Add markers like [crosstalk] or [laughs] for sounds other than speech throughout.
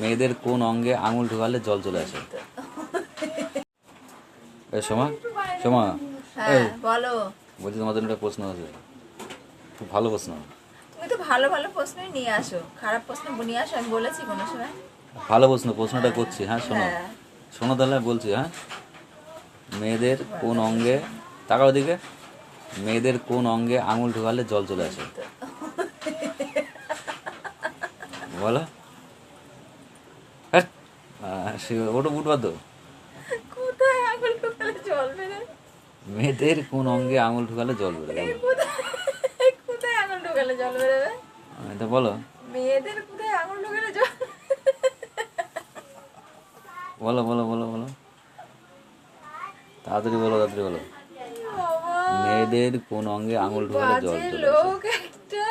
মেয়েদের কোন অঙ্গে আঙুল ঢোকালে জল চলে আসে? সোমা সোমা হ্যাঁ বলো। বলছি তোমার জন্য একটা প্রশ্ন আছে। খুব ভালো প্রশ্ন। তুমি তো ভালো ভালো প্রশ্নই নিয়ে আসো। খারাপ প্রশ্ন নিয়ে আসো আমি বলেছি কোনো সময়। ভালো প্রশ্ন প্রশ্নটা করছি হ্যাঁ শোনো। হ্যাঁ। শোনো তাহলে বলছি হ্যাঁ। মেয়েদের কোন অঙ্গে তাকাও দিকে মেয়েদের কোন অঙ্গে আঙুল ঢোকালে জল চলে আসে? [laughs] বলো। ওটা উঠবা তো। কোথায় আঙুল ঢোকালে জল বেরোয়? মেয়েদের কোন অঙ্গে আঙুল ঢোকালে জল বেরোবে বলো। কোথায়? কোথায় আঙুল ঢোকালে জল বেরোবে? এটা বলো। মেয়েদের কোথায় আঙুল ঢোকালে জল বলো বলো বলো বলো। তাড়াতাড়ি বলো তাড়াতাড়ি বলো। মেয়েদের কোন অঙ্গে আঙুল ঢোকালে জল লোক একটা।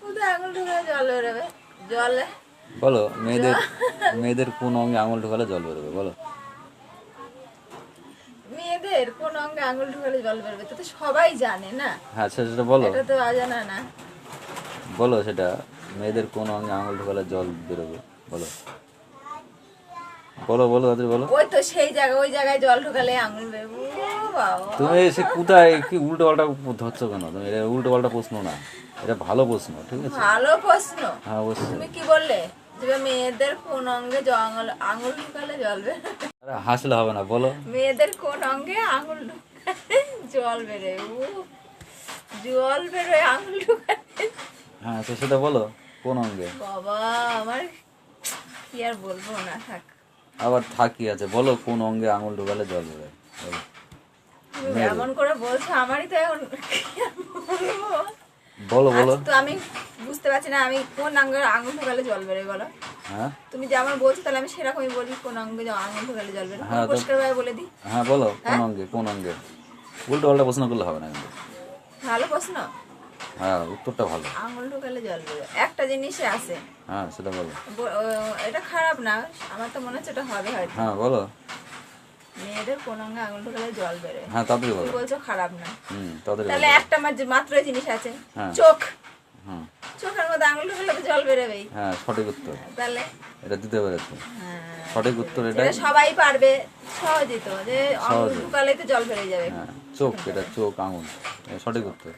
কোথায় আঙুল ঢোকালে জল বেরোবে? জলে। বলো [laughs] মেয়েদের মেয়েদের কোন অঙ্গে আঙুল ঢোকালে জল বেরোবে বলো। মেয়েদের কোন অঙ্গে আঙুল ঢোকালে জল বেরোবে তো সবাই জানে না? হ্যাঁ সেটা বলো। এটা তো অজানা না। বলো সেটা মেয়েদের কোন অঙ্গে আঙুল ঢোকালে জল বেরোবে বলো। বলো বলো তাড়াতাড়ি বলো। ওই তো সেই জায়গা ওই জায়গায় জল ঢোকালে আঙুল বেরোবে তুমি এসে কোথায় কি উল্টো পাল্টা ধরছো কেন? তুমি এটা উল্টো পাল্টা প্রশ্ন না এটা ভালো প্রশ্ন ঠিক আছে? ভালো প্রশ্ন। হ্যাঁ অবশ্যই। তুমি কি বললে? মেয়েদের কোন অঙ্গে জঙ্গল আঙুল ঢুকালে আরে হাসলে হবে না বলো। মেয়েদের কোন অঙ্গে আঙুল জল বেরোয় জল বেরোয় আঙুল ঢুকালে। হ্যাঁ তো সেটা বলো কোন অঙ্গে? বাবা আমার কি আর বলব না থাক। আবার থাকি আছে বলো কোন অঙ্গে আঙুল ঢোকালে জল বেরোয় এমন করে বলছো আমারই তো এখন? বলো বলো। তো আমি বুঝতে পারছি না আমি কোন অঙ্গে আঙুল ঢোকালে জল বেরোয় বলো? হ্যাঁ? তুমি যেমন বলছো তাহলে আমি সেরকমই বলি কোন অঙ্গে যে আঙুল ঢোকালে জল বেরোয় হ্যাঁ, পরিষ্কার ভাবে বলে দিই। হ্যাঁ বলো কোন অঙ্গে কোন অঙ্গে উল্টো পাল্টা প্রশ্ন করলে হবে না কিন্তু। ভালো প্রশ্ন? হ্যাঁ উত্তরটা ভালো। আঙুল ঢোকালে জল বেরোয় একটা জিনিসে আছে। হ্যাঁ সেটা বলো। এটা খারাপ না আমার তো মনে হচ্ছে এটা হবে হয়তো। হ্যাঁ বলো। মেয়েদের কোন অঙ্গে আঙুল ঢোকালে জল বেরোয় হ্যাঁ তুমি বলো। বলছো খারাপ না। হুম তাড়াতাড়ি তাহলে একটা মাত্র জিনিস আছে। হ্যাঁ। চোখ। হুম। চোখের মধ্যে আঙুল ঢোকালে তো জল বেরোবেই হ্যাঁ সঠিক উত্তর। তাহলে? এটা দিতে পেরেছ। হ্যাঁ। সঠিক উত্তর এটা সবাই পারবে সহজেই তো যে আঙুল ঢুকালে তো জল বেরিয়ে যাবে। হ্যাঁ চোখ এটা চোখ আঙুল। সঠিক উত্তর।